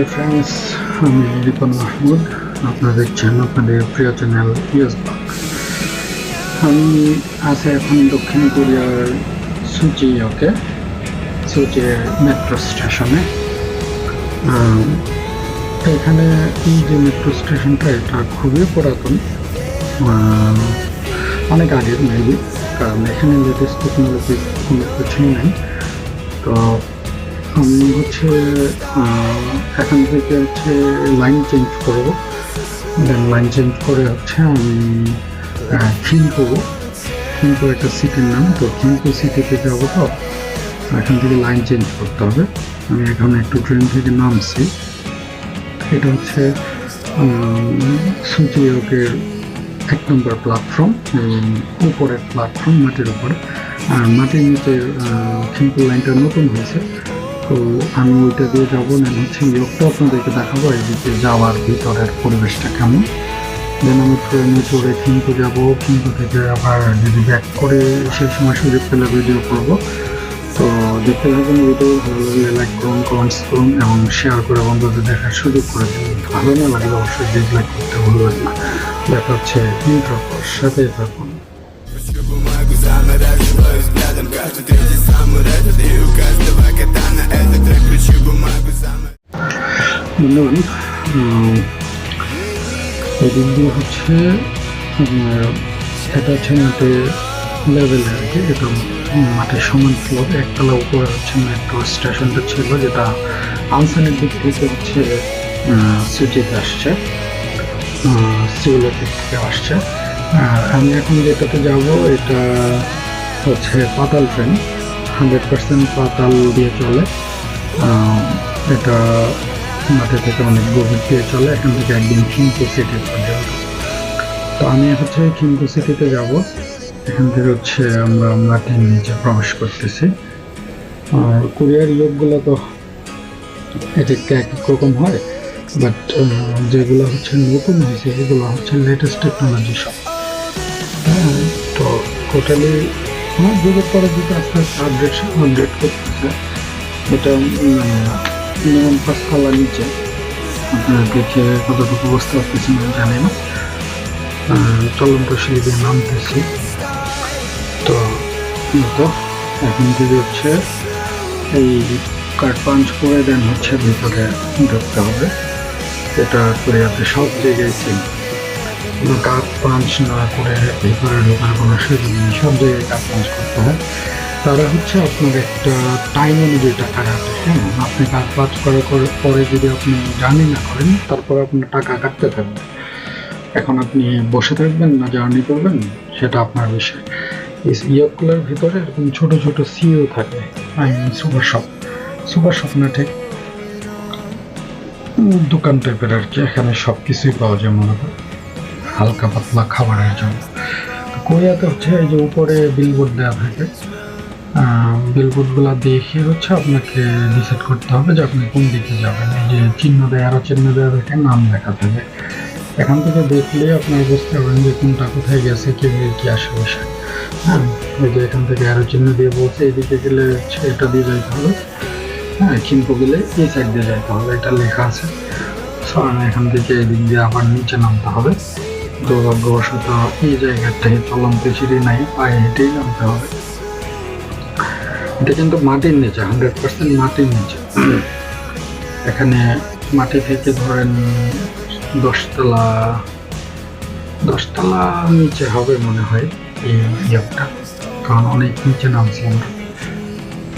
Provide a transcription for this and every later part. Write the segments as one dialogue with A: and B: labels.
A: Hi friends আমি রিপন মাহমুদ আপনারা দেখছেন আপনাদের প্রিয় চ্যানেল ইউএস ব্লগ আমি আছি এখন দক্ষিণ কোরিয়ার সুচিওকে সুচির মেট্রো স্টেশনে এখানে এই যে মেট্রো স্টেশনটা এটা খুবই পুরাতন। অনেক আগের মেবি কারণ এখানে লেটেস্ট টেকনোলজি কোনো কিছুই নেই। তো আমি হচ্ছে এখান থেকে হচ্ছে লাইন চেঞ্জ করব। দেন লাইন চেঞ্জ করে হচ্ছে আমি খিনপু খিনপু একটা সিটির নাম। তো খিনপু সিটিতে যাব তো। এখান থেকে লাইন চেঞ্জ করতে হবে। আমি এখন একটু ট্রেন থেকে নামছি। এটা হচ্ছে সুচিওকের এক নম্বর প্ল্যাটফর্ম উপরের প্ল্যাটফর্ম মাটির উপরে। আর মাটির নিচে কিন্তু লাইনটা নতুন হয়েছে। তো আমি ওইটা দিয়ে যাবো না হচ্ছে ইয়োগটা আপনাদেরকে দেখাবো এদিকে যাওয়ার ভিতরের পরিবেশটা কেমন দেন আমি ট্রেনে চড়ে কিন্তু যাব কিন্তু থেকে আবার যদি ব্যাক করে সেই সময় সুযোগ পেলে ভিডিও করবো তো দেখতে থাকুন ভিডিও ভালো লাগলে লাইক করুন কমেন্টস করুন এবং শেয়ার করে বন্ধুদের দেখার সুযোগ করে দিন ভালো না লাগলে অবশ্যই ডিসলাইক করতে ভুলবেন না দেখা হচ্ছে ইন্টার সাথে থাকুন
B: бумагу замораживаю взглядом Каждый третий самурай И у каждого
A: বললেন এদিক দিয়ে হচ্ছে আপনার এটা হচ্ছে মাঠের লেভেল আর কি এটা মাঠের সমান ছিল একতলা উপরে হচ্ছে মেট্রো স্টেশনটা ছিল, যেটা আনসানের দিক থেকে হচ্ছে সিটিতে আসছে সিউলের দিক থেকে আসছে। আমি এখন যেটাতে যাব, এটা হচ্ছে পাতাল ট্রেন হান্ড্রেড পার্সেন্ট পাতাল দিয়ে চলে। এটা মাঠে থেকে অনেক গভীর দিয়ে চলে এখান থেকে একদিন খিমকো সিটি পর্যন্ত তো আমি হচ্ছে খিমকো সিটিতে যাব। এখান থেকে হচ্ছে আমরা মাটির নিচে প্রবেশ করতেছি। আর কোরিয়ার ইয়োগগুলো তো এটা এক রকম হয় বাট যেগুলো হচ্ছে নতুন হয়েছে এগুলো হচ্ছে লেটেস্ট টেকনোলজি সব। হ্যাঁ, তো টোটালি আমার যুগের পরে আস্তে আস্তে আপডেট আপডেট করতেছে। এটা মিনিমাম পাঁচ তলা নিচে। আপনারা দেখে কতটুকু বুঝতে পারতেছেন জানি না। চলন্ত সিঁড়ি নামতেছি। তো তো এখন থেকে হচ্ছে এই কার্ড পাঞ্চ করে দেন হচ্ছে ভিতরে ঢুকতে হবে। এটা কোরিয়াতে সব জায়গায় কোনো কার্ড পাঞ্চ না করে ভিতরে ঢোকার কোনো সুযোগ নেই। সব জায়গায় কার্ড পাঞ্চ করতে হয়। তারা হচ্ছে আপনার একটা টাইম অনুযায়ী টাকা কাটে আপনি কাজ পাঁচ করার করে- পরে যদি আপনি জার্নি না করেন, তারপর আপনার টাকা কাটতে থাকবে। এখন আপনি বসে থাকবেন না, জার্নি করবেন, সেটা আপনার বিষয়। এই ইয়কগুলোর ভিতরে এরকম ছোট ছোট সিও থাকে। I mean super shop. Super shop না ঠিক? দোকান টাইপের আর কি। এখানে সব কিছুই পাওয়া যায় মনে হয়। হালকা পাতলা খাবারের জন্য। কোরিয়াতে হচ্ছে এই যে উপরে বিলবোর্ড দেওয়া থাকে। বিলবোর্ডগুলো দেখে হচ্ছে আপনাকে ডিসাইড করতে হবে যে আপনি কোন দিকে যাবেন। এই যে চিহ্ন দেয় আরও চিহ্ন দেওয়া থাকে নাম লেখা থাকে। এখান থেকে দেখলে আপনার বুঝতে পারবেন যে কোনটা কোথায় গেছে, কি কি আসে বিষয় হ্যাঁ ওই যে এখান থেকে আরও চিহ্ন দিয়ে বলছে এইদিকে গেলে হচ্ছে এটা দিয়ে যাইতে হবে। হ্যাঁ কিন্তু গেলে এই সাইড দিয়ে যাইতে হবে, এটা লেখা আছে। সো আমি এখান থেকে এদিক দিয়ে আবার নিচে নামতে হবে। দুর্ভাগ্যবশত এই জায়গার থেকে চলন্ত সিঁড়ি নাই, পায়ে হেঁটেই নামতে হবে। এটা কিন্তু মাটির নিচে হান্ড্রেড পার্সেন্ট মাটির নিচে। এখানে মাটি থেকে ধরেন দশতলা দশতলা নিচে হবে মনে হয় এই ইয়কটা কারণ অনেক নিচে নামছি আমরা।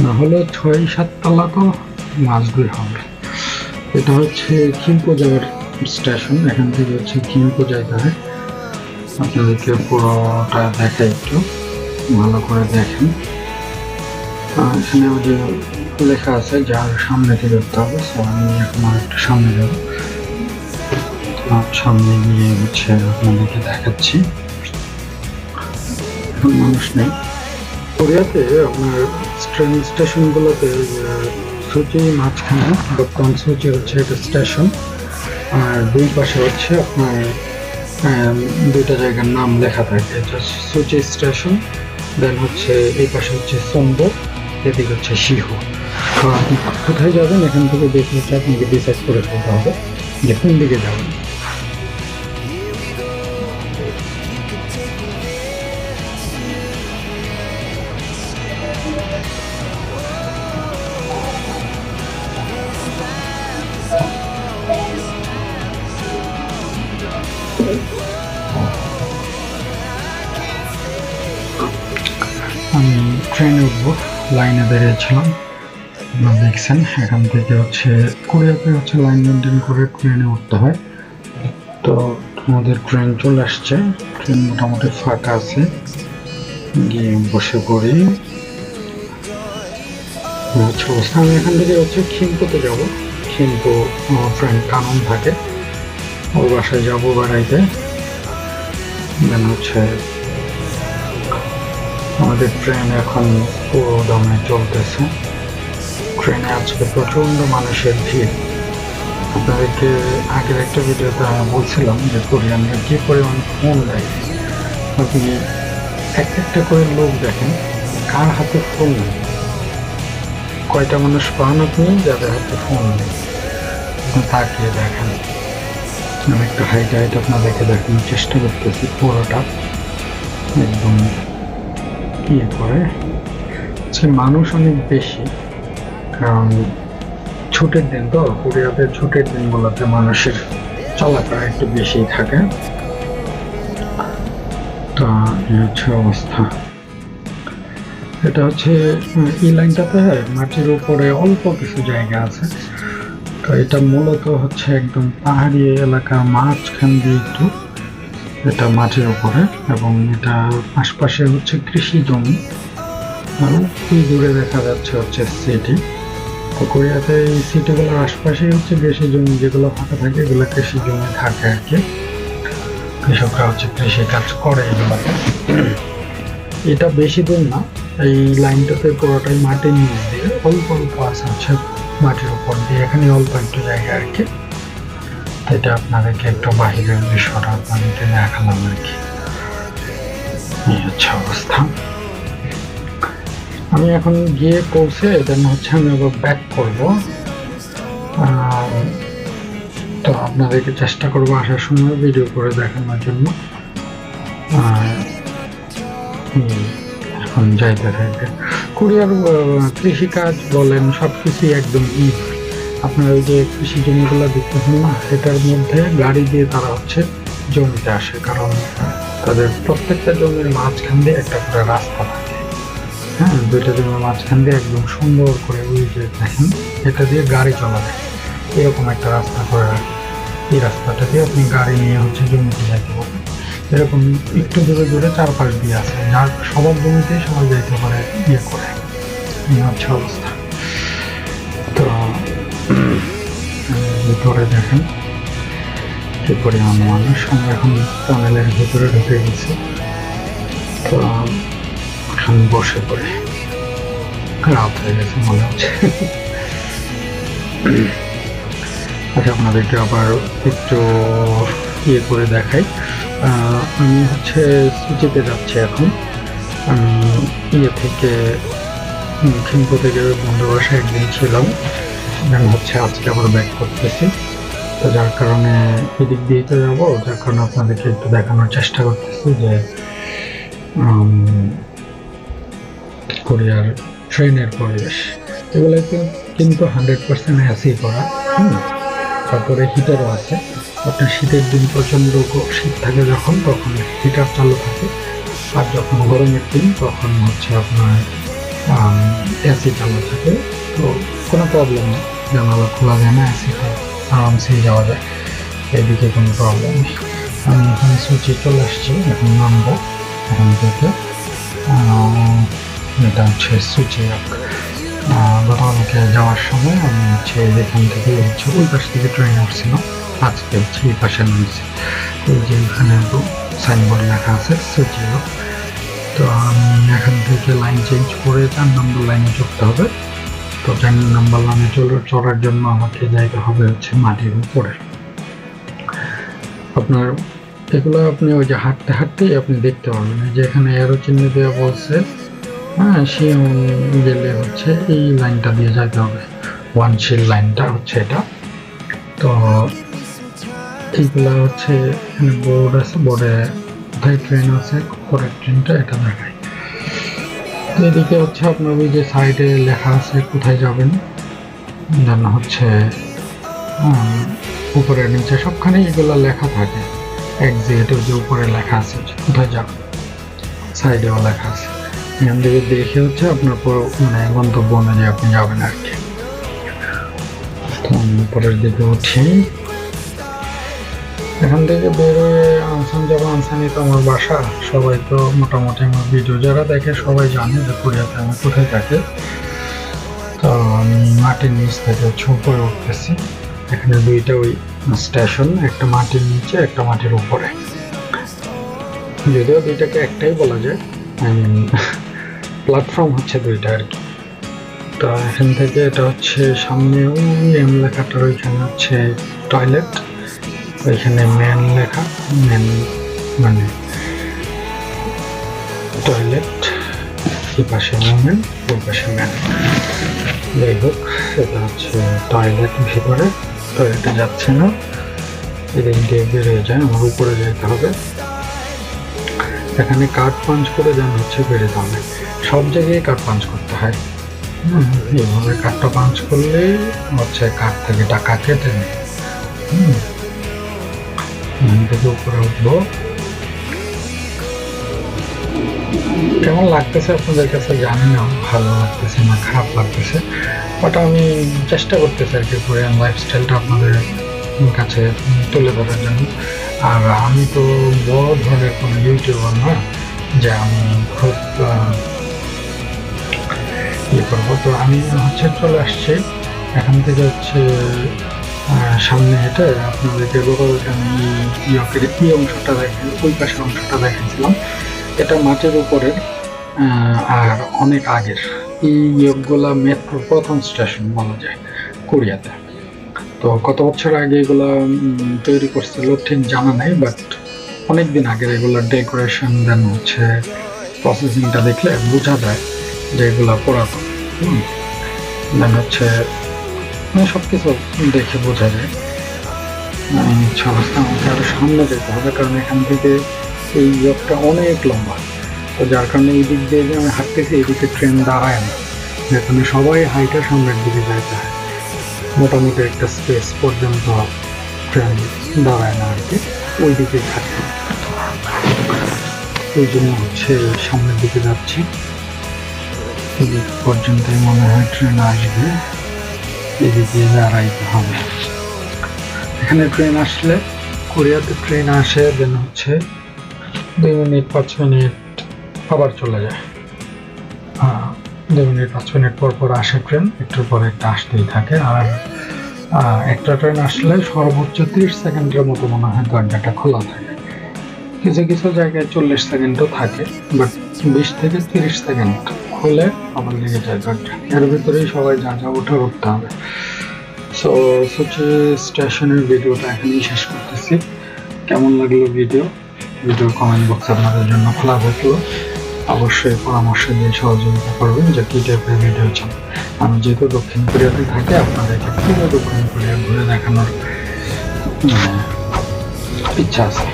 A: না হলে ছয় সাততলা তো মাছগুই হবে। এটা হচ্ছে খিমপো যাওয়ার স্টেশন, এখান থেকে হচ্ছে খিমপো যাইতে হয় আপনাদেরকে পুরোটা দেখাই একটু, ভালো করে দেখেন। এখানে যে লেখা আছে, যার সামনে থেকে যেতে হবে। সো আমি এখন আর সামনে যাব। সামনে গিয়ে হচ্ছে আপনাদেরকে দেখাচ্ছি। এখন মানুষ নেই। কোরিয়াতে আপনার ট্রেন স্টেশনগুলোতে সুচি মাঝখানে, বর্তমান সুচি হচ্ছে একটা স্টেশন আর দুই পাশে হচ্ছে আপনার দুইটা জায়গার নাম লেখা থাকে। সুচি স্টেশন দেন হচ্ছে এই পাশে হচ্ছে সোম্বো এদিকে হচ্ছে শিহু। তো আপনি কোথায় যাবেন? এখান থেকে দেখে আপনাকে ডিসাইড করে ফেলতে হবে যে কোন দিকে যাবেন? লাইনে দাঁড়িয়েছিলাম। আপনারা দেখছেন, এখান থেকে হচ্ছে কোরিয়াতে হচ্ছে লাইন মেনটেন করে ট্রেনে উঠতে হয়। তো আমাদের ট্রেন চলে আসছে। ট্রেন মোটামুটি ফাঁকা আছে। গিয়ে বসে পড়ি। হচ্ছে অবস্থা আমি এখান থেকে হচ্ছে খিমপুতে যাব। খিমপু আমার ফ্রেন্ড কানন থাকে। ওর বাসায় যাব বেড়াইতে। দেন হচ্ছে আমাদের ট্রেন এখন পুরো দমে চলতেছে। ট্রেনে আজকে প্রচণ্ড মানুষের ভিড়। আপনাদেরকে আগের একটা ভিডিওতে আমি বলছিলাম যে কোরিয়ানরা কি পরিমাণ ফোন দেয়। আপনি এক একটা করে লোক দেখেন, কার হাতে ফোন নেই? কয়টা মানুষ পান আপনি, যাদের হাতে ফোন নেই? তাকিয়ে দেখেন। আমি একটু হাইট হাইট আপনাদেরকে দেখানোর চেষ্টা করতেছি পুরোটা। একদম ইয়ে করে? আজকে মানুষ অনেক বেশি, কারণ ছুটির দিন তো কোরিয়াতে ছুটির দিনগুলোতে মানুষের চলাফেরা একটু বেশি থাকে। তো হচ্ছে অবস্থা। এটা হচ্ছে, এই লাইনটাতে মাটির উপরে অল্প কিছু জায়গা আছে। তো এটা মূলত হচ্ছে একদম পাহাড়ি এলাকার মাঝখান দিয়ে একটু এটা মাঠের উপরে এবং এটা আশপাশে হচ্ছে কৃষি জমি। আর ওই দূরে দেখা যাচ্ছে হচ্ছে সিটি তো কোরিয়াতে এই সিটিগুলোর আশপাশে হচ্ছে কৃষি জমি যেগুলো ফাঁকা থাকে, এগুলো কৃষি জমি থাকে আর কি। কৃষকরা হচ্ছে কৃষি কাজ করে এগুলোতে। এটা বেশি দূর না, এই লাইনটাতে পুরোটাই মাটির নিচ দিয়ে অল্প অল্প আছে মাটির উপর দিয়ে। এখানে অল্প একটু জায়গা আর কি। এটা আপনাদেরকে একটু বাহিরের দৃশ্যটা আপনাদেরকে দেখালাম আর কি। এই হচ্ছে অবস্থা। আমি এখন গিয়ে পৌঁছে দেন হচ্ছে আমি আবার ব্যাক করব। তো আপনাদেরকে চেষ্টা করব আসার সময় ভিডিও করে দেখানোর জন্য। এখন যাইতে থাকে কোরিয়ার কৃষিকাজ বলেন সব কিছুই একদম ঈদ আপনার ওই যে কৃষি জমিগুলো দেখতেছেন না, এটার মধ্যে গাড়ি দিয়ে তারা হচ্ছে জমিতে আসে, কারণ তাদের প্রত্যেকটা জমির মাঝখান দিয়ে একটা করে রাস্তা থাকে। হ্যাঁ দুইটা জমির মাঝখান দিয়ে একদম সুন্দর করে ওই যে দেখেন, এটা দিয়ে গাড়ি চলা যায়। এরকম একটা রাস্তা করে রাখে। এই রাস্তাটা দিয়ে আপনি গাড়ি নিয়ে হচ্ছে জমিতে যাইতে পারবেন এরকম একটু দূরে দূরে চারপাশ দিয়ে আছে যার সবার জমিতেই সবাই যাইতে পারে ইয়ে করে। এই হচ্ছে অবস্থা। ভিতরে দেখেন কি পরিমাণ মানুষ আমরা এখন টানেলের ভিতরে ঢুকে গেছি, তো এখন বসে পড়ে। রাত হয়ে গেছে মনে হচ্ছে। আচ্ছা আপনাদেরকে আবার একটু ইয়ে করে দেখাই। আমি হচ্ছে সুচিতে যাচ্ছি এখন। আমি ইয়ে থেকে থিম্পু থেকে বন্ধু বাসায় একদিন ছিলাম। দেন হচ্ছে আজকে আবার ব্যাক করতেছি। তো যার কারণে এদিক দিয়েই তো যাব, যার কারণে আপনাদেরকে একটু দেখানোর চেষ্টা করতেছি যে কোরিয়ার ট্রেনের পরিবেশ। এগুলোতে কিন্তু হান্ড্রেড পার্সেন্ট এসি করা, হুম? তারপরে হিটারও আছে। আপনার শীতের দিন প্রচণ্ড শীত থাকে যখন, তখন হিটার চালু থাকে। আর যখন গরমের দিন, তখন হচ্ছে আপনার এসি চালু থাকে। তো কোনো প্রবলেম নেই। জানালা খোলা যায় না এসিতে আরামসে যাওয়া যায়। এদিকে কোনো প্রবলেম নেই। আমি এখানে সুচি চলে আসছি, এখন নামবো। এখান থেকে এটা হচ্ছে সুচি গতকালকে যাওয়ার সময় আমি হচ্ছে এখান থেকে হচ্ছে ওই পাশ থেকে ট্রেন উঠছিল। আজকে হচ্ছে এই পাশে নামছি। ওই যে এখানে সাইনবোর্ড লেখা আছে সুচি তো আমি এখান থেকে লাইন চেঞ্জ করে চার নম্বর লাইনে চড়তে হবে। তো চার নম্বর চলে চড়ার জন্য আমাকে জায়গা হবে হচ্ছে মাটির উপরে। আপনার এগুলো আপনি ওই যে হাঁটতে হাঁটতেই আপনি দেখতে পাবেন যে এখানে এরো চিহ্ন দেওয়া বলছে হ্যাঁ শিয়ং গেলে হচ্ছে এই লাইনটা দিয়ে যেতে হবে। ওয়ান শিল লাইনটা হচ্ছে এটা। তো এইগুলা হচ্ছে এখানে বোর্ড আছে বোর্ডে কোথায় ট্রেন আছে, পরের ট্রেনটা এটা দেখায় এদিকে হচ্ছে আপনার ওই যে সাইডে লেখা আছে কোথায় যাবেন। যেন হচ্ছে উপরে নিচে সবখানে এগুলো লেখা থাকে। এক্সিট ওই যে উপরে লেখা আছে কোথায় যাবেন। সাইডেও লেখা আছে। এখান থেকে দেখে হচ্ছে আপনার পর- মানে গন্তব্য অনুযায়ী আপনি যাবেন আর কি। উপরের দিকে উঠি এখান থেকে বেরোয় আনসান যাব আনসানি তো আমার বাসা। সবাই তো মোটামুটি আমার ভিডিও যারা দেখে সবাই জানে যে কোরিয়াতে আমি কোথায় থাকি। তো আমি মাটির নিচ থেকে উপরে উঠতেছি। এখানে দুইটা ওই স্টেশন একটা মাটির নিচে, একটা মাটির উপরে। যদিও দুইটাকে একটাই বলা যায়। আই মিন প্ল্যাটফর্ম হচ্ছে দুইটা আর কি। তো এখান থেকে এটা হচ্ছে সামনে ওই এম লেখাটার ওইখানে হচ্ছে টয়লেট ওইখানে ম্যান লেখা ম্যান মানে টয়লেট এই পাশে ওমেন ওই পাশে ম্যান যাই হোক, এটা হচ্ছে টয়লেট ভিতরে টয়লেটে যাচ্ছে না। এদিক দিয়ে বেরিয়ে যায়, আমার উপরে যেতে হবে। এখানে কার্ড পাঞ্চ করে যেন হচ্ছে বেড়ে যাবে। সব জায়গায় কার্ড পাঞ্চ করতে হয়। এইভাবে কার্ডটা পাঞ্চ করলে হচ্ছে কার্ড থেকে টাকা কেটে নেয়। হুম। উপরে উঠবো। কেমন লাগতেছে আপনাদের কাছে? জানি না, ভালো লাগতেছে না, খারাপ লাগতেছে। বাট আমি চেষ্টা করতেছি আর কি কোরিয়ান লাইফস্টাইলটা আপনাদের কাছে তুলে ধরার জন্য। আর আমি তো বড় ধরনের কোনো ইউটিউবার না, যে আমি খুব ইয়ে করব। তো আমি হচ্ছে চলে আসছি। এখান থেকে হচ্ছে সামনে হেঁটে আপনাদেরকে গতকালকে আমি ইয়কের এই অংশটা দেখেন ওই পাশের অংশটা দেখাইছিলাম। এটা মাটির উপরের আর অনেক আগের। এই ইয়কগুলা মেট্রো প্রথম স্টেশন বলা যায় কোরিয়াতে। তো কত বছর আগে এগুলো তৈরি করছিল ঠিক জানা নেই বাট অনেক দিন আগের এগুলোর ডেকোরেশন দেন হচ্ছে প্রসেসিংটা দেখলে বোঝা যায় যে এগুলো পুরাতন। দেন হচ্ছে মানে সব কিছু দেখে বোঝা যায়। আমি ইচ্ছা অবস্থা আমাকে আরও সামনে যেতে হবে, কারণ এখান থেকে এই ইয়কটা অনেক লম্বা। তো যার কারণে এই দিক দিয়ে যে আমি হাঁটতেছি এদিকে ট্রেন দাঁড়ায় না। যেখানে সবাই হাইটার সামনের দিকে যাইতে হয় মোটামুটি একটা স্পেস পর্যন্ত ট্রেন দাঁড়ায় না আর কি ওই দিকে থাকে ওই জন্য হচ্ছে সামনের দিকে যাচ্ছি। পর্যন্তই মনে হয় ট্রেন আসবে। এখানে ট্রেন আসলে কোরিয়াতে ট্রেন আসে দেন হচ্ছে দুই মিনিট, পাঁচ মিনিট আবার চলে যায়। দুই মিনিট, পাঁচ মিনিট পর পর আসে ট্রেন একটু পরে একটা আসতেই থাকে। আর একটা ট্রেন আসলে সর্বোচ্চ তিরিশ সেকেন্ডের মতো মনে হয় দরজাটা খোলা থাকে। কিছু কিছু জায়গায় চল্লিশ সেকেন্ডও থাকে বাট বিশ থেকে তিরিশ সেকেন্ড খুলে আবার লেগে যায় দরজা এর ভিতরেই সবাই যা যা ওঠা উঠতে হবে। সো সুচি স্টেশনের ভিডিওটা এখানেই শেষ করতেছি। কেমন লাগল ভিডিও? ভিডিও কমেন্ট বক্স আপনাদের জন্য খোলা থাকল। অবশ্যই পরামর্শ দিয়ে সহযোগিতা করবেন যে কী টাইপের ভিডিও চান। আমি যেহেতু দক্ষিণ কোরিয়াতে থাকি, আপনাদেরকে পুরো দক্ষিণ কোরিয়া ঘুরে দেখানোর মানে ইচ্ছা আছে।